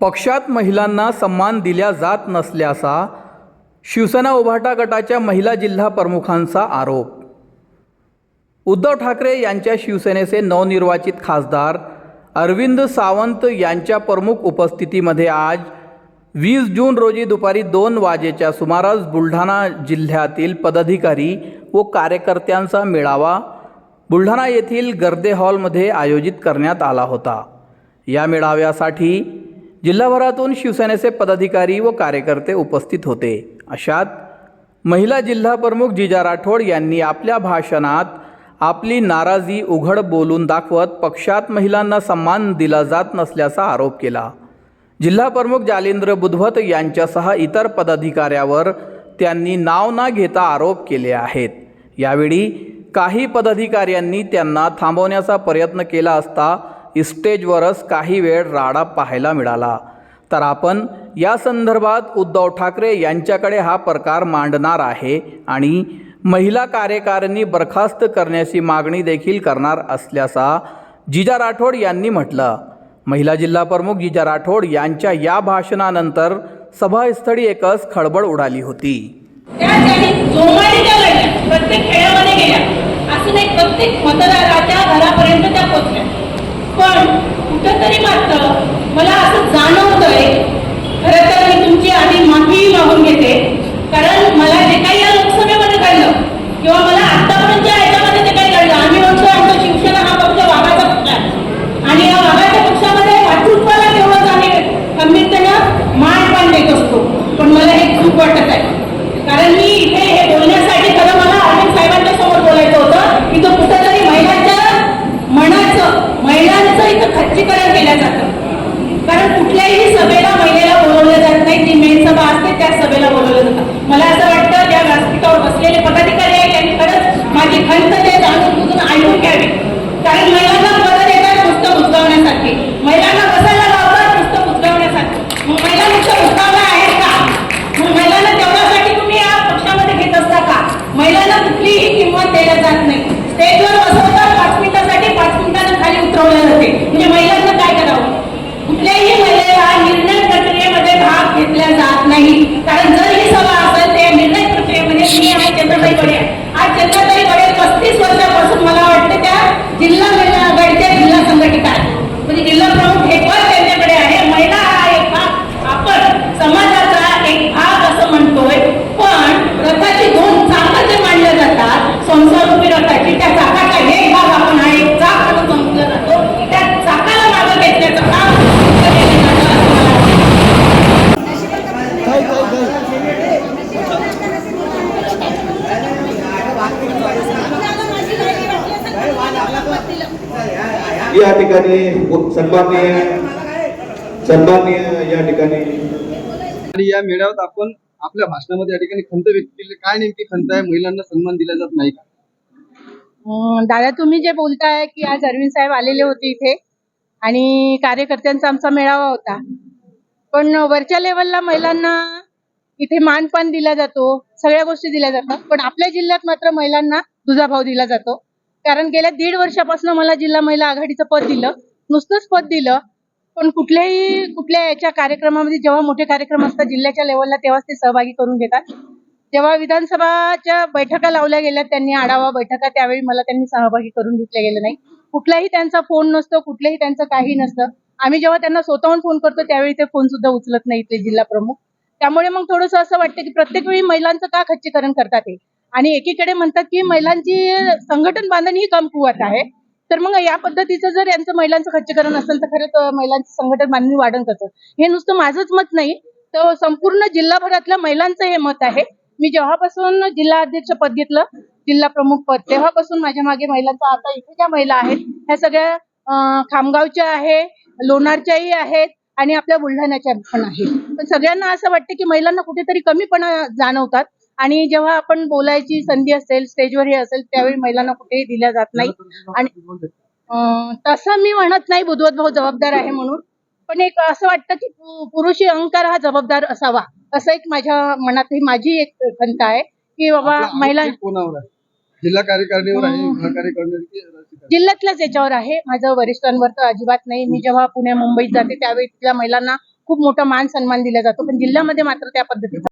पक्षात महिलांना सन्मान दिल्या जात नसल्याचा शिवसेना उभाटा गटाच्या महिला जिल्हा प्रमुखांचा आरोप. उद्धव ठाकरे यांच्या शिवसेनेचे नवनिर्वाचित खासदार अरविंद सावंत यांच्या प्रमुख उपस्थितीमध्ये आज वीस जून रोजी दुपारी दोन वाजेच्या सुमारास बुलढाणा जिल्ह्यातील पदाधिकारी व कार्यकर्त्यांचा मेळावा बुलढाणा येथील गर्दे हॉलमध्ये आयोजित करण्यात आला होता. या मेळाव्यासाठी जिल्हाभरातून शिवसेनेचे पदाधिकारी व कार्यकर्ते उपस्थित होते. अशात महिला जिल्हाप्रमुख जिजा राठोड यांनी आपल्या भाषणात आपली नाराजी उघड बोलून दाखवत पक्षात महिलांना सन्मान दिला जात नसल्याचा आरोप केला. जिल्हा प्रमुख बुधवत यांच्यासह इतर पदाधिकाऱ्यावर त्यांनी नाव न घेता आरोप केले आहेत. यावेळी काही पदाधिकाऱ्यांनी त्यांना थांबवण्याचा प्रयत्न केला असता स्टेजवरच काही वेळ राडा पाहायला मिळाला. तर आपण या संदर्भात उद्धव ठाकरे यांच्याकडे हा प्रकार मांडणार आहे आणि महिला कार्यकारिणी बरखास्त करण्याची मागणी देखील करणार असल्याचा जिजा राठोड यांनी म्हटलं. महिला जिल्हाप्रमुख जिजा राठोड यांच्या या भाषणानंतर सभास्थळी एकच खळबळ उडाली होती. प्रत्येक खेड्यामध्ये गेल्या. असं नाही प्रत्येक मतदाराच्या घरापर्यंत त्या पोचल्या पण कुठंतरी मात्र मला असं जाणवतंय खरं तर मी तुमची आधी माफी मागून घेते कारण काही या लोकसभेमध्ये घडलं किंवा मला आतापर्यंतच्या ह्याच्यामध्ये जे काही घडलं आम्ही म्हणतो आमचा शिवसेना हा पक्ष वाघाचा पक्ष आहे आणि या वाघाच्या पक्षामध्ये वाटूंबाला तेवढंच आम्ही खंबीरतेनं मान पान देत असतो पण मला हे खूप वाटत आहे कारण मी इथे हे बोलण्यासाठी खरं मला अरविंद साहेबांच्या समोर बोलायचं होतं की तो कुठंतरी महिलांच्या मनाचं महिलांचं इथं खच्चीकरण केलं जातं कारण कुठल्याही सभेला महिलेला बोलवलं जात नाही जी मेन सभा असते त्याच सभेला बोलवलं जातं मला असं वाटतं ज्या व्यासपीठावर बसलेले पदाधिकारी आहेत त्यांनी खरंच माझी खंत ते जाणून बुजून ऐकून घ्यावी कारण महिलांना पद देतात नुसतं उचलवण्यासाठी महिलांना बसायला लावतात नुसतं उचलवण्यासाठी मग महिला नुसतं उचलवल्या आहेत का मग महिलांना तेवढ्यासाठी तुम्ही या पक्षामध्ये घेत असता का महिलांना कुठलीही किंमत दिल्या जात नाही स्टेजवर बसवतात पाच मिनिटासाठी पाच मिनिटांना खाली उतरवले जाते म्हणजे महिलांना काय करावं कुठल्याही महिलेला निर्णय प्रक्रियेमध्ये भाग घेतला जात नाही कारण जर ही सभा असेल ते निर्णय प्रक्रियेमध्ये मी आहे चंद्रबाई कडे आज चंद्रबाई कडे पस्तीस वर्षापासून मला वाटतं त्या जिल्हा महिला आघाडीच्या जिल्हा संघटिका आहेत म्हणजे जिल्हा प्रमुख हे पद त्यांच्याकडे आहे महिला हा एक भाग आपण समाजाचा एक भाग असं म्हणतोय पण रथाची दोन चाकं जे मांडल्या जातात संसारूपी रथाची त्या चाकाचा एक भाग आपण हा एक चाक म्हणून समजला जातो त्या चाकाला मागं घेतल्याचं काम केलं जातं असं मला वाटतं. या ठिकाणी सन्माननीय सन्माननीय या ठिकाणी. आणि या मेळाव्यात आपण आपल्या भाषणामध्ये या ठिकाणी खंत व्यक्त केली. काय नेमकी खंत आहे? महिलांना सन्मान दिला जात नाही का? दादा तुम्ही जे बोलताय की आज अरविंद साहेब आलेले होते इथे आणि कार्यकर्त्यांचा आमचा मेळावा होता. पण वरच्या लेवलला महिलांना इथे मानपान दिला जातो सगळ्या गोष्टी दिल्या जातात. पण आपल्या जिल्ह्यात मात्र महिलांना दुजाभाव दिला जातो. कारण गेल्या दीड वर्षापासून मला जिल्हा महिला आघाडीचं पद दिलं. नुसतंच पद दिलं. पण कुठल्याही कुठल्या याच्या कार्यक्रमामध्ये जेव्हा मोठे कार्यक्रम असतात जिल्ह्याच्या लेवलला तेव्हाच ते सहभागी करून घेतात. जेव्हा विधानसभाच्या बैठका लावल्या गेल्या त्यांनी आढावा बैठका त्यावेळी मला त्यांनी सहभागी करून घेतले गेले नाही. कुठलाही त्यांचा फोन नसतो कुठलंही त्यांचं काही नसतं. आम्ही जेव्हा त्यांना स्वतःहून फोन करतो त्यावेळी ते फोन सुद्धा उचलत नाही इथले जिल्हा प्रमुख. त्यामुळे मग थोडंसं असं वाटतं की प्रत्येक वेळी महिलांचं का खच्चीकरण करतात हे? आणि एकीकडे म्हणतात की महिलांची संघटन बांधणी ही कमकुवत आहे. तर मग या पद्धतीचं जर यांचं महिलांचं खच्चीकरण असेल तर खरंच तर महिलांचं संघटन बांधणी वाढण कसं? हे नुसतं माझंच मत नाही. तर संपूर्ण जिल्हाभरातल्या महिलांचं हे मत आहे. मी जेव्हापासून जिल्हा अध्यक्ष पद घेतलं जिल्हा प्रमुख पद तेव्हापासून माझ्या मागे महिलांचा आता इथे ज्या महिला आहेत ह्या सगळ्या खामगावच्या आहे लोणारच्याही आहेत आणि आपल्या बुलढाण्याच्या पण आहेत. पण सगळ्यांना असं वाटतं की महिलांना कुठेतरी कमीपणा जाणवतात. आणि जेव्हा आपण बोलायची संधी असेल स्टेजवर हे असेल त्यावेळी महिलांना कुठेही दिल्या जात नाही. आणि तसं मी म्हणत नाही बुधवत भाऊ जबाबदार आहे म्हणून. पण एक असं वाटतं की पुरुषी अहंकार हा जबाबदार असावा. असं एक माझ्या मनात ही माझी एक खंत आहे की बाबा महिला जिल्हा कार्यकारिणीवर आहे विभाग कार्यकारिणीवर की राज्य जिल्ह्यातल्याच याच्यावर आहे. माझं वरिष्ठांवर तर अजिबात नाही. मी जेव्हा पुणे मुंबईत जाते त्यावेळी तिथल्या महिलांना खूप मोठा मान सन्मान दिला जातो. पण जिल्ह्यामध्ये मात्र त्या पद्धतीचा